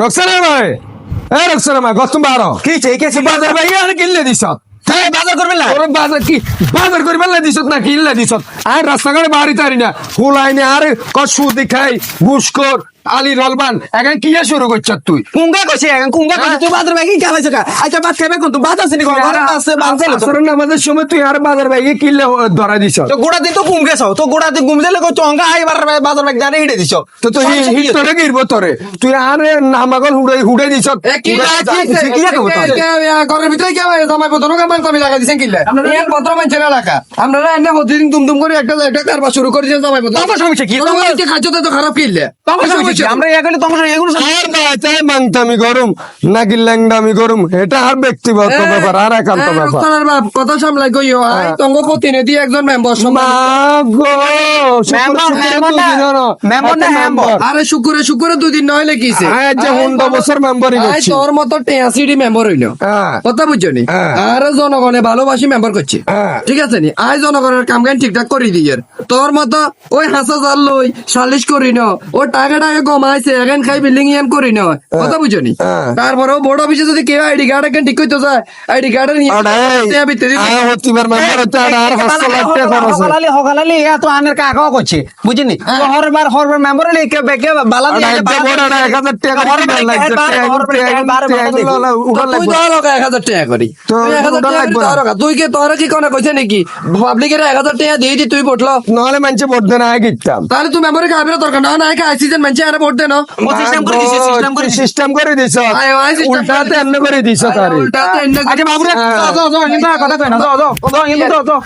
রক্সানা ভাই। এ রক্সানা ভাই গত বারো। কি চাই কে বাজার ভাই আর কিনলে দিছ বাজার করবে না? ওর বাজার কি বাজার করবে না দিছত না কিনলে দিছত? আর রাস্তাঘাটে বাড়ি তারি না। হুলাইনে আর কসু দেখাই ঘুষকর আলি রলবান এখন কি শুরু করছ তুই? কুঙ্গা কইছে এখন কুঙ্গা কইছে তুই বাজার ভাই কি কা আচ্ছা বাদ খাবে কোন? তুই বাজার সিনি কোন? ঘরে আছে বাজার তো আসরের নামাজের সময় তুই আর বাজার ভাই কিনলে ধরা দিছ? তো গোড়া দিন তো কুঙ্গে চাও তো গোড়া দিন ঘুম দিলে কো চঙ্গা আই বার বাজার ভাই জানে হিড়ে দিছ? তো তুই হিট তোরে গিরব তোরে? তুই আর নামাগল হুড়াই হুড়ে দিছ? ঘরের ভিতরে কে জামাই বদন কামান কমি লাগা দিছেন কিল্লে ইয়ার ভদ্র মানুষের এলাকা। আপনারা এনে প্রতিদিন দুম দুম করে একটা একটা কারবার শুরু করে দিয়েছেন জামাই বদন তোমার সমস্যা কি? খাদ্যটা তো খারাপ কিনলে তোমার সমস্যা কি? আমরা এগুলো তোমার এগুলো আর বাচ্চায় মাংতামি গরম নাকি ল্যাংডামি গরম এটা আর ব্যক্তিগত ব্যাপার আর একান্ত ব্যাপার। বাপ কথা সামলাই কইও আই তঙ্গ প্রতিনিধি একজন মেম্বার মা গো মেম্বার, মেম্বার না। মেম্বার না, মেম্বার। আরে শুকুরে শুকুরে দুদিন নইলে কিছে হুন্ডা বছর মেম্বারই আই তোর মতো টেয়াসিডি মেম্বার হইল। কথা বুঝছ। আর জনগণে ভালোবাসি মেম্বার করছে। হ্যাঁ। ঠিক আছে নি? আই জনগণের কাম ঠিকঠাক করে দিয়ে। তোর মতো ওই হাসা জাল লই সালিশ করি ন। ও টাকা টাকা কমাইছে এখন খাই বিল্ডিং ইয়ান করি ন। কথা বুঝছ নি হ্যাঁ। তারপরেও বোর্ড অফিসে যদি কেউ আইডি কার্ড এখন ঠিক করতে যায় আইডি হয়। হকালালি হকালালি তো আনের কাকা বুঝিনি? হরবার হরবার মেম্বার বেকে বালা দিয়ে টাকা হরবার লাগছে, টাকা করি তো তুই টাকা না। কি তোরা কি কোনো কইছে নাকি? পাবলিকের এক হাজার টাকা দিয়ে দি তুই পটলো নহলে আগে গিতাম তাহলে তুই মেমোরি কাবির দরকার না না আইসি যেন মানুষ আরে ভোট দেন সিস্টেম করে দিছে উল্টাতে করে করে দিছ তারে। আচ্ছা বাবুরে কথা কই না যাও যাও যাও যাও যাও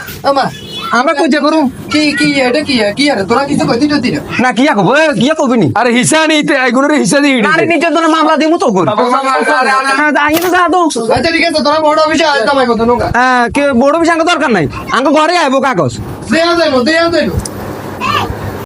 আমরা কই যে করু? কি কি এটা কি কি আরে তোরা কিছু কইতি যদি না না কিয়া কব? কিয়া নি? আরে হিসা নিতে এগুলোর হিসা দিয়ে আরে নিজের জন্য মামলা দিমু তো কর আই না দাও আচ্ছা ঠিক আছে তোরা বড় অফিসে কত নোকা। হ্যাঁ কে বড় বিশাঙ্গ দরকার নাই? আঙ্গ ঘরে আইবো কাগজ। দেয়া যাইবো দেয়া যাইবো।